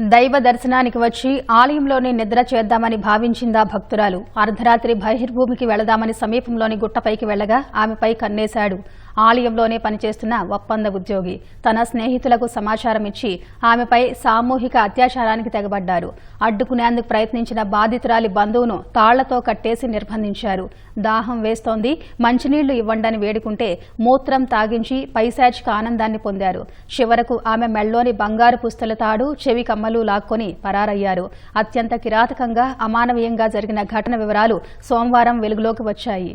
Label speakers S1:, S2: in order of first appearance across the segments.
S1: దైవ దర్శనానికి వచ్చి ఆలయంలోనే నిద్ర చేద్దామని భావించిందా భక్తురాలు. అర్ధరాత్రి బహిర్భూమికి వెళదామని సమీపంలోని గుట్టపైకి వెళ్ళగా ఆమెపై కన్నేశాడు. ఆలయంలోనే పనిచేస్తున్న ఒప్పంద ఉద్యోగి. తన స్నేహితులకు సమాచారం ఇచ్చి ఆమెపై సామూహిక అత్యాచారానికి తెగబడ్డారు. అడ్డుకునేందుకు ప్రయత్నించిన బాధితురాలి బంధువును తాళ్ళతో కట్టేసి నిర్బంధించారు. దాహం వేస్తోంది. మంచినీళ్ళు ఇవ్వండని వేడుకుంటే మూత్రం తాగించి పైశాచిక ఆనందాన్ని పొందారు. చివరకు ఆమె మెళ్ళోని బంగారు పుస్తల తాడు చెవి కమ్మలు లాక్కొని పరారయ్యారు. అత్యంత కిరాతకంగా అమానవీయంగా జరిగిన ఘటన వివరాలు సోమవారం వెలుగులోకి వచ్చాయి.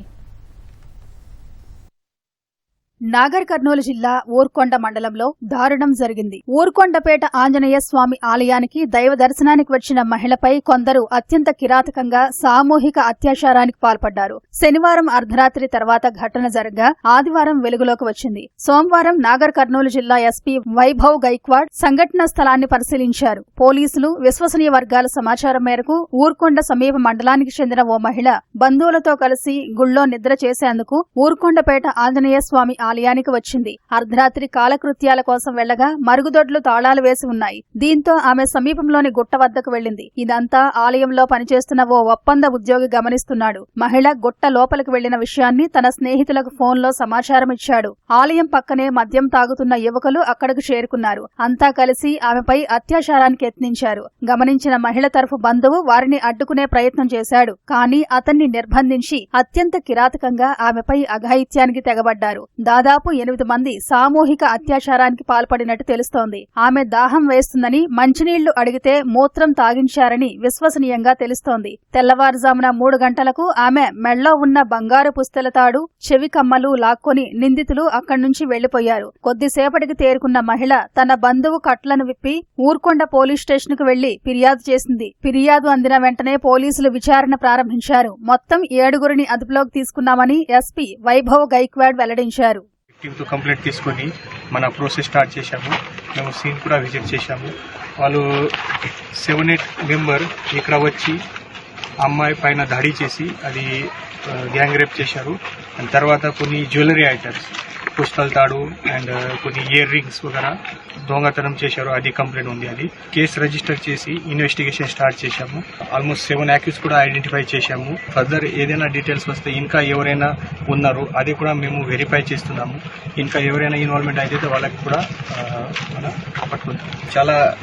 S1: నాగర్ కర్నూలు జిల్లా ఊర్కొండ మండలంలో దారుణం జరిగింది. ఊర్కొండపేట ఆంజనేయ స్వామి ఆలయానికి దైవ దర్శనానికి వచ్చిన మహిళపై కొందరు అత్యంత కిరాతకంగా సామూహిక అత్యాచారానికి పాల్పడ్డారు. శనివారం అర్ధరాత్రి తర్వాత ఘటన జరగగా ఆదివారం వెలుగులోకి వచ్చింది. సోమవారం నాగర్ కర్నూలు జిల్లా ఎస్పీ వైభవ్ గైక్వాడ్ సంఘటన స్థలాన్ని పరిశీలించారు. పోలీసులు విశ్వసనీయ వర్గాల సమాచారం మేరకు ఊర్కొండ సమీప మండలానికి చెందిన ఓ మహిళ బంధువులతో కలిసి గుళ్ళో నిద్ర చేసేందుకు ఊర్కొండపేట ఆంజనేయ స్వామి ఆలయానికి వచ్చింది. అర్ధరాత్రి కాలకృత్యాల కోసం వెళ్ళగా మరుగుదొడ్లు తాళాలు వేసి ఉన్నాయి. దీంతో ఆమె సమీపంలోని గుట్ట వద్దకు వెళ్ళింది ఇదంతా ఆలయంలో పనిచేస్తున్న ఓ ఒప్పంద ఉద్యోగి గమనిస్తున్నాడు. మహిళ గుట్ట లోపలికి వెళ్ళిన విషయాన్ని తన స్నేహితులకు ఫోన్లో సమాచారం ఇచ్చాడు ఆలయం పక్కనే మద్యం తాగుతున్న యువకులు అక్కడకు చేరుకున్నారు. అంతా కలిసి ఆమెపై అత్యాచారానికి యత్నించారు. గమనించిన మహిళ తరఫు బంధువు వారిని అడ్డుకునే ప్రయత్నం చేశాడు. కానీ అతన్ని నిర్బంధించి అత్యంత కిరాతకంగా ఆమెపై అఘాయిత్యానికి తెగబడ్డారు. దాదాపు దాదాపు ఎనిమిది మంది సామూహిక అత్యాచారానికి పాల్పడినట్టు తెలుస్తోంది. ఆమె దాహం వేస్తుందని మంచినీళ్ళు అడిగితే మూత్రం తాగించారని విశ్వసనీయంగా తెలుస్తోంది. తెల్లవారుజామున మూడు గంటలకు ఆమె మెళ్ళో ఉన్న బంగారు పుస్తెల తాడు చెవి కమ్మలు లాక్కొని నిందితులు అక్కడి నుంచి వెళ్ళిపోయారు కొద్దిసేపటికి తేరుకున్న మహిళ తన బంధువు కట్లను విప్పి ఊర్కొండ పోలీస్ స్టేషన్కు వెళ్ళి ఫిర్యాదు చేసింది. ఫిర్యాదు అందిన వెంటనే పోలీసులు విచారణ ప్రారంభించారు. మొత్తం ఏడుగురిని అదుపులోకి తీసుకున్నామని ఎస్పీ వైభవ్ గైక్వాడ్ వెల్లడించారు.
S2: టీంతో కంప్లైంట్ తీసుకొని మన ప్రోసెస్ స్టార్ట్ చేశాము. మేము సీన్ కూడా విజిట్ చేశాము. వాళ్ళు సెవెన్ ఎయిట్ మెంబర్ ఇక్కడ వచ్చి అమ్మాయి పైన దాడి చేసి అది గ్యాంగ్ రేప్ చేశారు. అండ్ తర్వాత కొన్ని జ్యువెలరీ ఐటమ్స్ పుస్తల్ తాడు అండ్ కొన్ని ఇయర్ రింగ్స్ వగరా దొంగతనం చేశారు. అది కంప్లైంట్ ఉంది అది. కేసు రిజిస్టర్ చేసి ఇన్వెస్టిగేషన్ స్టార్ట్ చేశాము. ఆల్మోస్ట్ సెవెన్ యాక్యూస్ కూడా ఐడెంటిఫై చేశాము. ఫర్దర్ ఏదైనా డీటెయిల్స్ వస్తే ఇంకా ఎవరైనా ఉన్నారు అది కూడా మేము వెరిఫై చేస్తున్నాము. ఇంకా ఎవరైనా ఇన్వాల్వ్మెంట్ అయితే వాళ్ళకి కూడా మన పట్టుకుంటాం. చాలా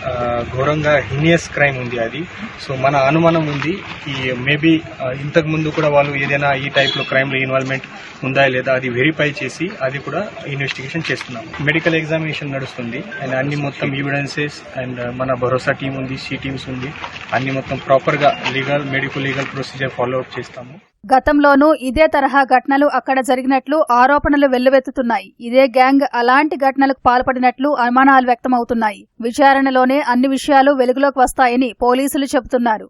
S2: ఘోరంగా హీనియస్ క్రైమ్ ఉంది అది. సో మన అనుమానం ఉంది. ఈ మేబీ ఇంతకు ముందు కూడా వాళ్ళు ఏదైనా ఈ టైప్లో క్రైమ్లో ఇన్వాల్వ్మెంట్ ఉందా లేదా అది వెరిఫై చేసి అది కూడా కూడా ఇన్వెస్టిగేషన్ చేస్తున్నాం. మెడికల్ ఎగ్జామినేషన్ నడుస్తుంది. అండ్ అన్ని మొత్తం ఎవిడెన్సెస్ అండ్ uh, మన భరోసా టీం ఉంది సి టీమ్స్ ఉంది. అన్ని మొత్తం ప్రాపర్గా legal medical legal procedure follow up చేస్తాము.
S1: గతంలోనూ ఇదే తరహా ఘటనలు అక్కడ జరిగినట్లు ఆరోపణలు వెల్లువెత్తుతున్నాయి. ఇదే గ్యాంగ్ అలాంటి ఘటనలకు పాల్పడినట్లు అనుమానాలు వ్యక్తమవుతున్నాయి. విచారణలోనే అన్ని విషయాలు వెలుగులోకి వస్తాయని పోలీసులు చెబుతున్నారు.